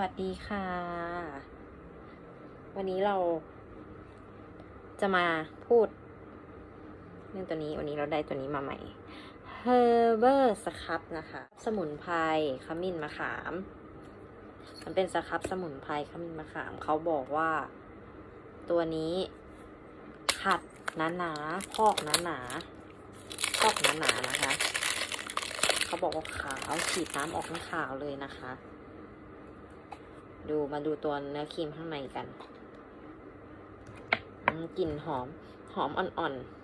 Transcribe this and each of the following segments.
วัสดีค่ะ วันนี้เราจะมาพูดเรื่องตัวนี้วันนี้เราได้ตัวนี้มาใหม่ Herber Scrub นะคะ สมุนไพรขมิ้นมะขาม มันเป็นสครับสมุนไพรขมิ้นมะขาม เขาบอกว่าตัวนี้ขัดหนาหนาๆพอกหนาหนาๆพอกหนาหนาๆนะคะ เขาบอกว่าขาวฉีดน้ำออกทั้งขาวเลยนะคะ ดูมาดูตัวเนื้อครีมข้างในกันกลิ่นหอม หอมอ่อนๆ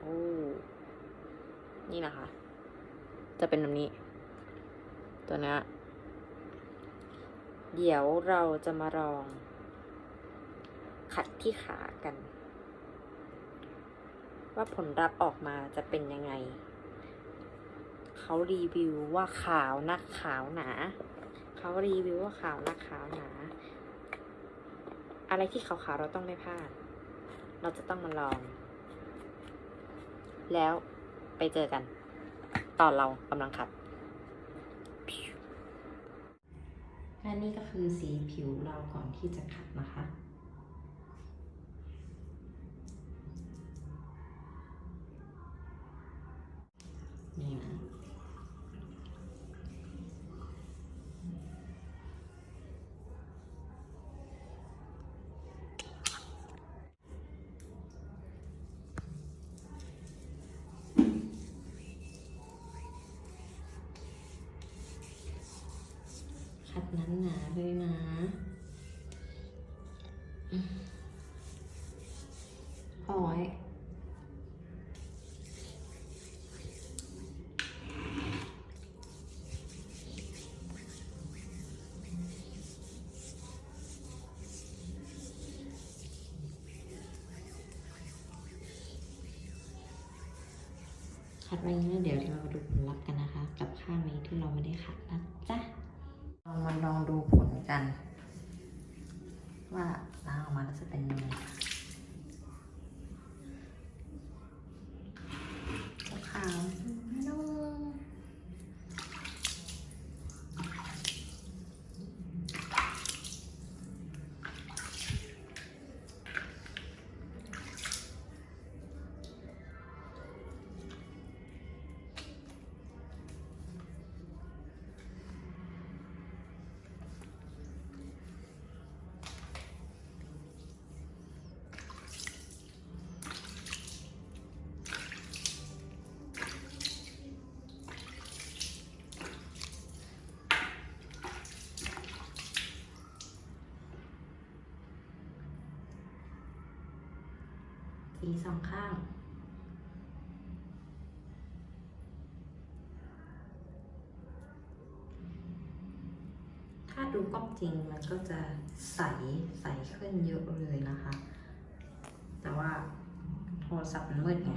โอ้ นี่นะคะ จะเป็นแบบนี้ ตัวเนี้ยเดี๋ยวเราจะมาลอง ขัดที่ขากัน ว่าผลลัพธ์ออกมาจะเป็นยังไง เขารีวิวว่าขาวนักขาวหนา เขารีวิวว่าขาวนักขาวหนา อะไรที่ขาวๆเราต้องไม่พลาด เราจะต้องมาลอง แล้วไปเจอกัน ตอนเรากำลังขัดและนี่ก็คือสีผิวเราก่อนที่จะขัดนะคะ ขัดนั้นหนาเลยนะอืมโอ้ยขัดไว้อย่างนี้เดี๋ยวเรามาดูผลลัพธ์กันนะคะ กับข้างนี้ที่เราไม่ได้ขัดนะจ๊ะ ลองมาลองดูผลกัน ว่าล้างออกมาแล้วจะเป็นยังไง สีสองข้าง ถ้าดูกล้องจริงมันก็จะใสใสขึ้นเยอะเลยนะคะ แต่ว่าโทรศัพท์มันมืดไง